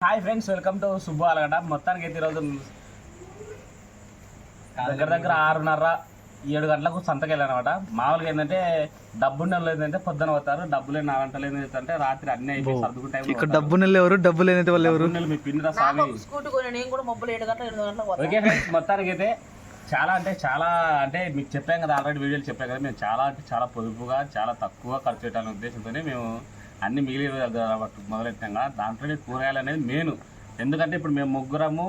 Hi friends welcome to Subbu అలగడ మొత్తానికి అయితే ఈరోజు దగ్గర దగ్గర ఆరున్నర ఏడు గంటలకు సంతకి వెళ్ళానమాట మామూలుగా ఏంటంటే డబ్బు నెలలు ఏంటంటే పొద్దున పోతారు డబ్బులు నా గంటలు ఏంటంటే రాత్రి అన్ని అయిపోయి సర్దుకుంటే ఇక్కడ డబ్బు నెల ఎవరు? డబ్బు లేనిది వాళ్ళు ఎవరు? మీ పిన్నిరా స్వామి. ఓకే ఫ్రెండ్స్ మొత్తానికి అయితే చాలా అంటే చాలా అంటే మీకు చెప్పాం కదా ఆల్రెడీ వీడియోలు చెప్పాం కదా మేము చాలా అంటే చాలా పొదుపుగా చాలా తక్కువ ఖర్చు పెట్టాలనే ఉద్దేశంతోనే మేము అన్ని మిగిలిన మొదలెట్టాం కదా దాంట్లోనే కూరగాయలు అనేది మెయిన్ ఎందుకంటే ఇప్పుడు మేము ముగ్గురము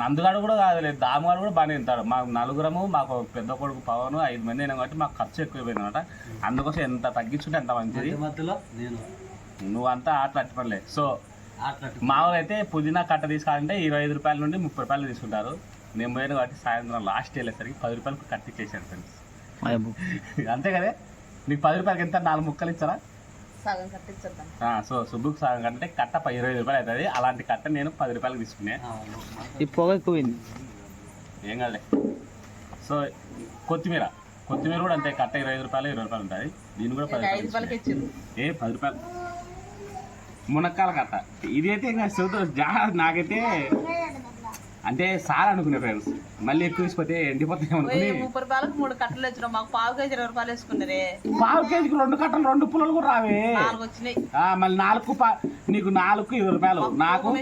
నందుగాడు కూడా కాదు లేదు దామగాడు కూడా బాగానే తింటాడు. మాకు నలుగురము మాకు పెద్ద కొడుకు పవన్ ఐదు మంది అయినా కాబట్టి మాకు ఖర్చు ఎక్కువైపోయింది అనమాట. అందుకోసం ఎంత తగ్గించుంటే అంత మంచిది. మధ్యలో నేను నువ్వంతా ఆటలు అట్టుపడలే. సో ఆటలాంటి మామూలు అయితే పుదీనా కట్ట తీసుకోవాలంటే ఇరవై ఐదు రూపాయల నుండి ముప్పై రూపాయలు తీసుకుంటారు. నేను పోయాను కాబట్టి సాయంత్రం లాస్ట్ వెళ్ళేసరికి పది రూపాయలకు కట్టి చేశాను ఫ్రెండ్స్. అంతే కదా? నీకు పది రూపాయలకి ఎంత? నాలుగు ముక్కలు ఇచ్చారా? సగం కట్టించేద్దాం ఆ, సో సుబ్బుకు సగం కంటే కట్ట ప- ఇరవై రూపాయలు అవుతుంది. అలాంటి కట్ట నేను పది రూపాయలకు తీసుకునే. ఈ పొగ ఎక్కువైంది ఏం కాదులే. సో కొత్తిమీర. కొత్తిమీర కూడా అంతే కట్ట ఇరవై ఐదు రూపాయలు ఇరవై రూపాయలు ఉంటుంది. దీన్ని కూడా పది రూపాయలు ఏ పది రూపాయలు. మునక్కాల కట్ట. ఇది అయితే ఇంకా నాకైతే అంటే సార్ అనుకునే ఫ్రెండ్స్ మళ్ళీ ఎక్కువ తీసుకుంటే ఎండిపోతాయి అనుకుని ముప్పై రూపాయలకు మూడు కట్టలు వచ్చినాం మాకు పావు కేజీ ఇరవై రూపాయలు వేసుకున్నారే. పావు కేజీకి రెండు కట్టలు రెండు పుల్లలు కూడా రావే. నాలుగు వచ్చినాయి. ఆ, మళ్ళీ నాలుగు పా- నీకు నాలుగు ఇరవై రూపాయలు. నాకు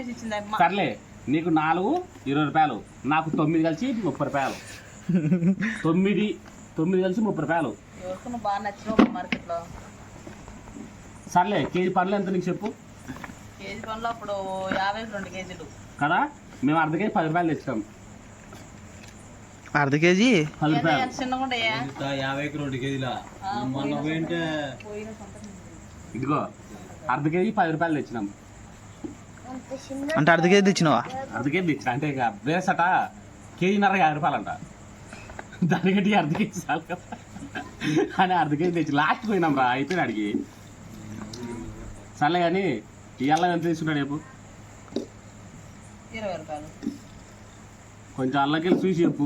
సర్లే నీకు నాలుగు ఇరవై రూపాయలు. నాకు తొమ్మిది కలిసి ముప్పై రూపాయలు. తొమ్మిది తొమ్మిది కలిసి ముప్పై రూపాయలు. బాగా నచ్చినావు మార్కెట్లో. సర్లే కేజీ పండ్లు ఎంత నీకు చెప్పు? కేజీ పనులు అప్పుడు యాభై రెండు కేజీలు. కదా? మేము అర్ధ కేజీ పది రూపాయలు తెచ్చాం. అర్ధ కేజీ? పది రూపాయలు. యాభైకి రెండు కేజీల. మొన్న పోయింటే ఇదిగో అర్ధ కేజీ పది రూపాయలు తెచ్చినాం. అంటే అర్ధ కేజీ తెచ్చినావా? అర్ధ కేజీ తెచ్చిన అంటే ఇక బేసట కేజీన్నర యాభై రూపాయలు అంట దానికంటే ఈ అర్ధ కేజీ చాలు కదా. అని అర్ధ కేజీ తెచ్చి లాస్ట్ పోయినాం రా అయిపోయిన అడిగి. సర్లే కానీ ఈ అల్లం ఎంత తీసుకున్నాడు చెప్పు. ఇరవై రూపాయలు. కొంచెం అల్లంకెళ్ళి చూసి చెప్పు.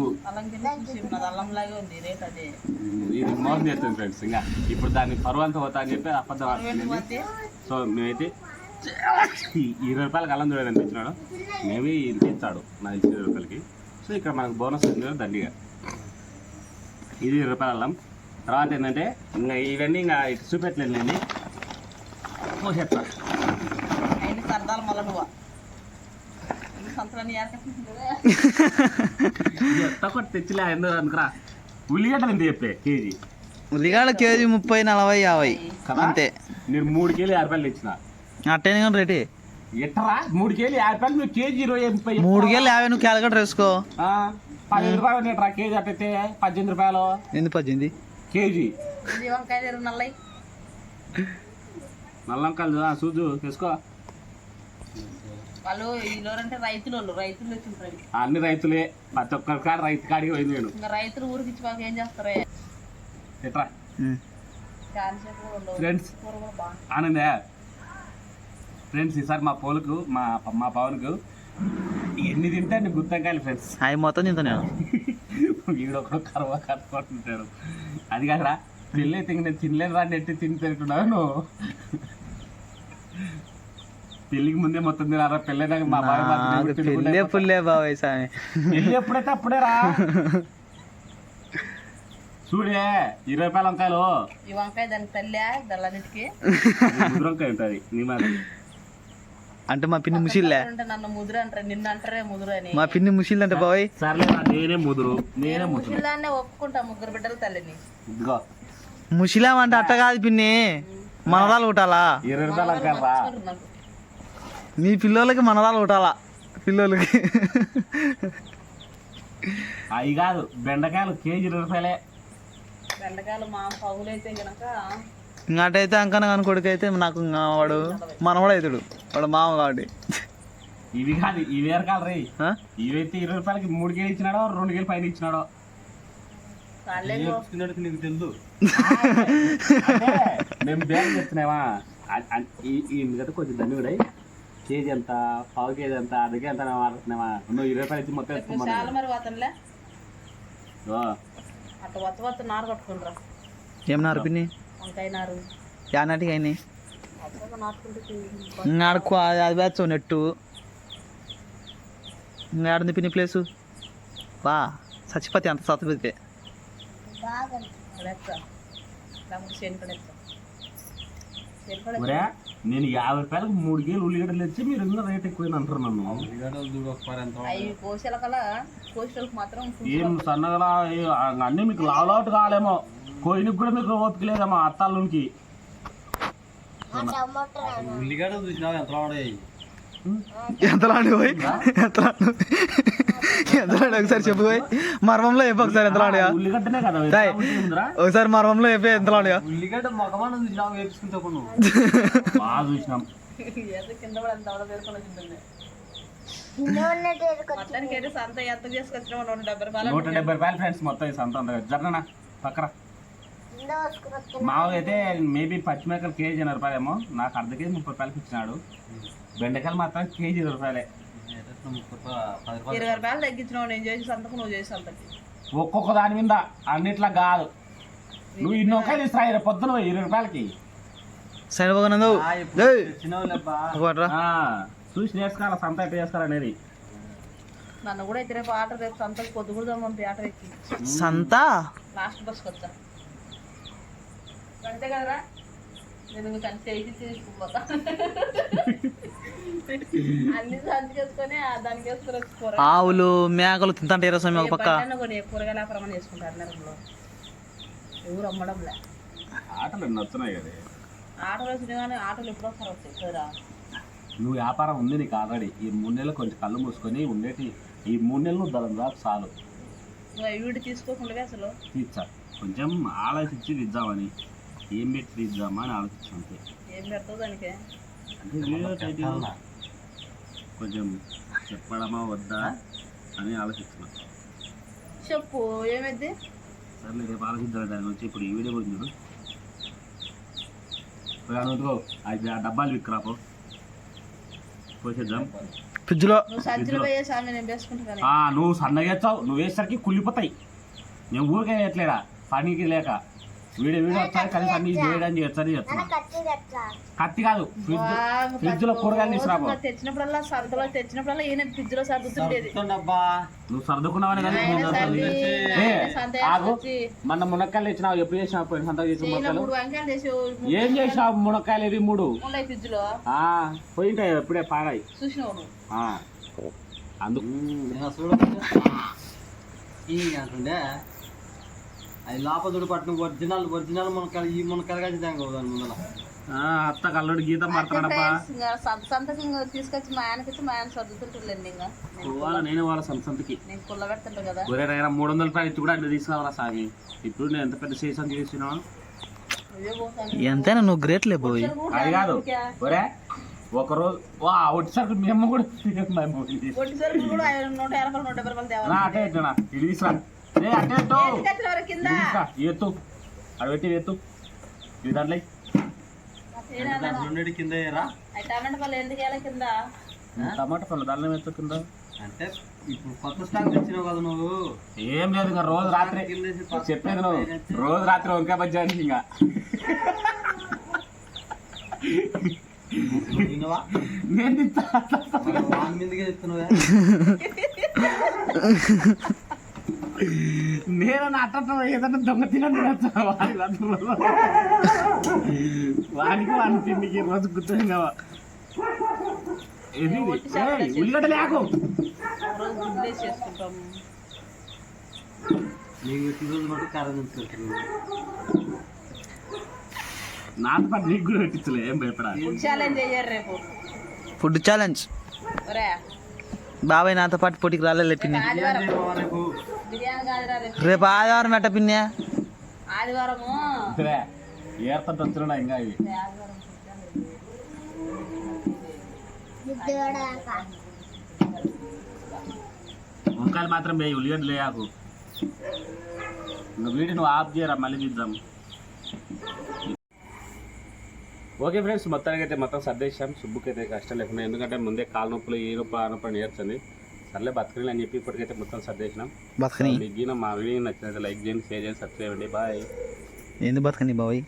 ఉంది రేట్ అదే. ఇది మోసం చేస్తుంది ఫ్రెండ్స్ ఇంకా. ఇప్పుడు దాన్ని పరువు అంతా పోతా అని చెప్పి అబద్ధం ఆడుతుంది. సో మేమైతే ఇరవై రూపాయలకి అల్లం చూడని తెచ్చినాడు మేబీ ఇది ఇస్తాడు నాకు ఇరవై రూపాయలకి. సో ఇక్కడ మనకు బోనస్ కదా దండిగా. ఇది ఇరవై రూపాయల అల్లం. తర్వాత ఏంటంటే ఇంకా ఇవన్నీ ఇంకా చూపెట్టలేదండి ఓ చెప్తా అయిన సరదాలు మళ్ళా నువ్వు సంతలని తక్కువ తెచ్చిలే ఎందుకు అనుకురా. ఉల్లిగడ్డలు ఎంత చెప్పే కేజీ? ఉల్లిగడ్డ కేజీ ముప్పై నలభై యాభై. కదా? అంతే. నేను మూడు కేజీ యాభై రూపాయలు తెచ్చిన. అట్టేనే కానీ రేటే? ఎట్టరా? మూడు కేజీ యాభై రూపాయలు నువ్వు కేజీ ఇరవై ముప్పై మూడు కేజీలు యాభై నువ్వు క్యాలిక్యులేటర్ వేసుకో. ఆ, పదిహేను రూపాయలు ఎట్రా కేజీ అట్టయితే పద్దెనిమిది రూపాయలు. ఎందుకు పద్దెనిమిది? కేజీ. వంకాయ ఇరవై నల్లయి. నల్లంకాయలు ఆ, చూచు తీసుకో వాళ్ళు వీళ్ళంటే రైతులు వాళ్ళు రైతులు అన్ని రైతులే ప్రతి ఒక్కరి కాడ రైతు కాడికి పోయింది నేను ఇంకా రైతులు ఊరికి మాకు ఏం చేస్తారే? ఎట్రా? ఫ్రెండ్స్ ఆనందే. ఫ్రెండ్స్ ఈసారి మా పోలుకు మా మా పవన్కు ఎన్ని తింటే అన్ని గుత్తంకాయలు ఫ్రెండ్స్ అవి మొత్తం తింటా నేను వీడొకడు కరువ కట్టుకుంటుంటాడు. అది కాదురా పెళ్ళి అయితే ఇంక నేను తినలేను రా నెట్టి తిని తింటున్నావు నువ్వు. పెళ్ళికి ముందే మొత్తం తినారా పెళ్ళైనాక మా తినకుండా పెళ్ళే పుల్లే బాబాయ్ స్వామి పెళ్ళి ఎప్పుడైతే అప్పుడే రా చూడే ఇరవై రూపాయల వంకాయలు. ఈ వంకాయ దానికి తల్లి దళ్ళన్నిటికి ముద్ర వంకాయ ఉంటుంది నీ మాట అంటే మా పిన్ని ముసిల్లే? అంటే నన్ను ముదురు అంటారు నిన్ను అంటారే ముదురు అని. మా పిన్ని ముసిల్ అంటే బాబాయ్? సర్లే నేనే ముదురు నేనే ముదురు ముసలిదాన్నే ఒప్పుకుంటా ముగ్గురు బిడ్డల తల్లిని. ఇదిగో. ముసిలాం అంటే అట్ట కాదు పిన్ని. మనరాలు కొట్టాలా ఇరవై రూపాయల వంకాయలు రా నాకు మీ పిల్లోళ్ళకి మనరాలు కొట్టాలా? పిల్లోళ్ళకి అవి కాదు బెండకాయలు కేజీ ఇరవై రూపాయలే. బెండకాయలు మా పగులైతే గనక ఇంకటైతే అంకన కాని కొడుకు అయితే నాకు ఇంకా వాడు మనవాడు అవుతాడు వాడు మామ కాబట్టి. ఇవి కాదు ఇవి ఎరకాలు రే. ఆ? ఇవైతే ఇరవై రూపాయలకి మూడు కేజీ ఇచ్చినాడో రెండు కేజీ పైన ఇచ్చినాడో. నీకు తెలుసు మేము బేరం చెప్తున్నావా ఈ- ఈ మిగతా కొంచెం దండి కూడా కేజీ ఎంత పావు కేజీ ఎంత కేజీ ఎంత నువ్వు ఇరవై రూపాయలు ఇచ్చి మొత్తం చాలా ఎత్తుకోమన్నా మరి పోతానులే అట్ట వత్త వత్త నారు కట్టుకుంటారా ఏం నారు పిన్ని? వంకాయ నారు యానాటికి అయినాయి. అది బ్యాచ్ నెట్టు. ఆడుంది పిన్ని ప్లేసు. వా చచ్చిపోతే అంత సతపితే ఒరే నేను యాభై రూపాయలకు మూడు కేలు ఉల్లిగడ్డలు తెచ్చి మీరు ఇంకా రేట్ ఎక్కువ అంటారు నన్ను. ఉల్లిగడ్డలు ఏం సన్నగా అన్నీ మీకు లావులాట్ కావాలేమో కోయినికి కూడా మీకు ఓపిక లేదేమో అత్తాళ్ళకి ఉల్లిగడ్డలు చూసినావు? ఎంత ఎంత లాంటి పోయి ఎంత లాంటి ఎంత లాంటి ఒకసారి చెప్పు పోయి మర్మంలో చెప్పు ఒకసారి ఎంత? ఒకసారి మర్మంలో చెప్పి ఎంత ఉల్లిగడ్డ బాగా చూసినాం. నూట డెబ్బై రూపాయలు నూట డెబ్బై రూపాయలు ఫ్రెండ్స్ మొత్తం ఈ సంత అంతా. జరగనా? పక్కన మామూలుగా అయితే మేబీ పచ్చిమిరకాయలు కేజీ ఎనభై రూపాయలేమో. నాకు అర్ధ కేజీ ముప్పై రూపాయలకి ఇచ్చినాడు. బెండకాయలు మాత్రం కేజీ ఇరవై రూపాయలే. ఇరవై రూపాయలు తగ్గించినావు నేను చేసి సంతకు నువ్వు చేసి సంతకి. ఒక్కొక్క దాని మీద అన్నిట్లా కాదు. నువ్వు ఇన్ని ఒక్కలు ఇస్తా ఇరవై పొద్దున ఇరవై రూపాయలకి. చూసి నేర్చుకోవాలి సంత ఎట్లా చేసుకోవాలనేది నన్ను కూడా అయితే రేపు ఆటో రేపు సంతకు పొద్దు కూడా ఆటో ఎక్కి. సంత? లాస్ట్ బస్కి వచ్చా అంతే కదరా? నేను మీకు అంత చేసి తీసుకుపోతా అన్ని సంతకి వేసుకొని ఆ దానికి వేసుకొని ఆవులు మేకలు తింటే రసం ఒక పక్క. పక్కన కొన్ని కూరగాయల వ్యాపారం అని చేసుకుంటారు నరంలో ఎవరు అమ్మడంలే ఆటలు నచ్చున్నాయి కదా? ఆటోలు వచ్చినా కానీ ఆటోలు ఎప్పుడో ఒకసారి వస్తాయి కదరా నువ్వు వ్యాపారం ఉంది నీకు ఆల్రెడీ ఈ మూడు నెలలు కొంచెం కళ్ళు మూసుకొని ఉండేటి ఈ మూడు నెలలు దళం దాకా చాలు. వీడి తీసుకోకుండా అసలు. తీర్చా కొంచెం ఆలోచించి తీద్దామని. ఏం పెట్టి తీద్దామా అని ఆలోచించాం అంటే వీడియో టైటిల్ కొంచెం చెప్పడమా వద్దా అని ఆలోచిస్తున్నా. చెప్పు ఏమైంది? సర్లే రేపు ఆలోచిద్దాం దాని గురించి. ఇప్పుడు ఈ వీడియో గురించి చూడు. అనుకో అది ఆ డబ్బాలు విక్రాపో పోసేద్దాం. ఫ్రిడ్జ్లో. నువ్వు సంచులు పోయే సామి నేను వేసుకుంటాను ఆ, నువ్వు సన్నగా వేస్తావు నువ్వు వేసరికి కుళ్ళిపోతాయి. నేను ఊరికే వేయట్లేడా పనికి లేక. వీడియో వీడియో వచ్చాయి కనీసం అన్ని చేయడం చేస్తాను చెప్తున్నా. కత్తి కాదు ఫ్రిడ్జ్ ఫ్రిడ్జ్లో కూరగాయలు తీసుకురాపో. తెచ్చినప్పుడల్లా సర్దులో తెచ్చినప్పుడల్లా ఈయన ఫ్రిడ్జ్లో సర్దుతుండేది. నువ్వు సర్దుకున్నావని కానీ మొన్న మునక్కాయలు ఇచ్చినావు ఎప్పుడు చేసినావు పోయిన మునక్కాయలు? ఏం చేసినావు మునక్కాయలు ఇవి మూడు? ఫ్రిడ్జ్లో ఆ పోయింటాయి ఎప్పుడే పాడాయి చూసినావు అందుకు ఈ అంటుండే అది లోపల చూడు పట్టిన ఒరిజినల్ ఒరిజినల్ మునకాయలు ఈ మునకాయలు కలిసి దాని దాని ముందర ఆ, అత్త కల్లుడు గీతం మాట్లాడప్పా ఇంకా సంత సంతకి ఇంకా తీసుకొచ్చి మా ఆయనకి మా ఆయన సర్దుతుంటుండేది ఇంకా. నేను వాళ్ళ నేను వాళ్ళ సంత సంతకి? నేను పుల్ల పెడుతుంటా కదా. ఒరే నాయనా మూడు వందల రూపాయలు ఇచ్చి కూడా అన్ని తీసుకురావాలా సాగి? ఇప్పుడు నేను ఎంత పెద్ద చేసినా పోతాను ఎంతైనా నువ్వు గ్రేట్ లే పోయి అది కాదు. ఒరే ఒక రోజు వా కూడా ఒట్టి సరుకులు కూడా రూపాయలు తేవాలి. నా అటే ఎట్టునా ఇది ఎత్తు. అక్కడ పెట్టి ఎత్తు. ఇది దాంట్లో రెండింటి కింద వేయరా? అవి టమాటా పళ్ళు ఎందుకు వేయాలి కింద? టమాటా పళ్ళు దాంట్లో ఎత్తు కింద? అంటే ఇప్పుడు కొత్త స్టాక్ తెచ్చినావు కదా నువ్వు. ఏం లేదు ఇంకా రోజు రాత్రి చెప్పేది నువ్వు. రోజు రాత్రి వంకాయ బజ్జా అని ఇంకా. తినవా? నేను తింటా. మీదకే చెప్తున్నావే నేను నా అట్ట ఏదన్నా దొంగ తినని వానికి వాని తిండికి రోజు గుర్తుండవా ఇది? ఉల్లిగడ్డ లేకు. చేసుకుంటాం. నీకు ఎట్టి రోజు మటు కారం తీసుకొచ్చింది నాతో పాటు నీకు కూడా పెట్టించలే ఏం భయపడాలి. ఫుడ్ ఛాలెంజ్ రేపు. ఫుడ్ ఛాలెంజ్ ఒరే బాబాయ్ నాతో పాటు పొట్టికి రాలేదు పిన్ని. రేపు ఆదివారం ఎట్ట పిన్ని? వంకాయలు మాత్రం వేయి ఉల్లిగడ్డలు వేయకు నువ్వు వీడిని నువ్వు ఆఫ్ చేయరా మళ్ళీ చూద్దాం ఓకే ఫ్రెండ్స్ మొత్తానికి అయితే మొత్తం సర్దేశాం. సుబ్బుకి అయితే కష్టం లేకుండా ఎందుకంటే ముందే కాలు నొప్పులు ఏ నొప్పి ఆ నొప్పి నేర్చండి సర్లే బతకని అని చెప్పి ఇప్పటికైతే మొత్తం సర్దేసినాం. బతకని? మా వీడియో నచ్చినట్టు లైక్ చేయండి షేర్ చేయండి సబ్స్క్రైబ్ చేయండి. బాయ్. ఎందుకు బతకని బాబాయ్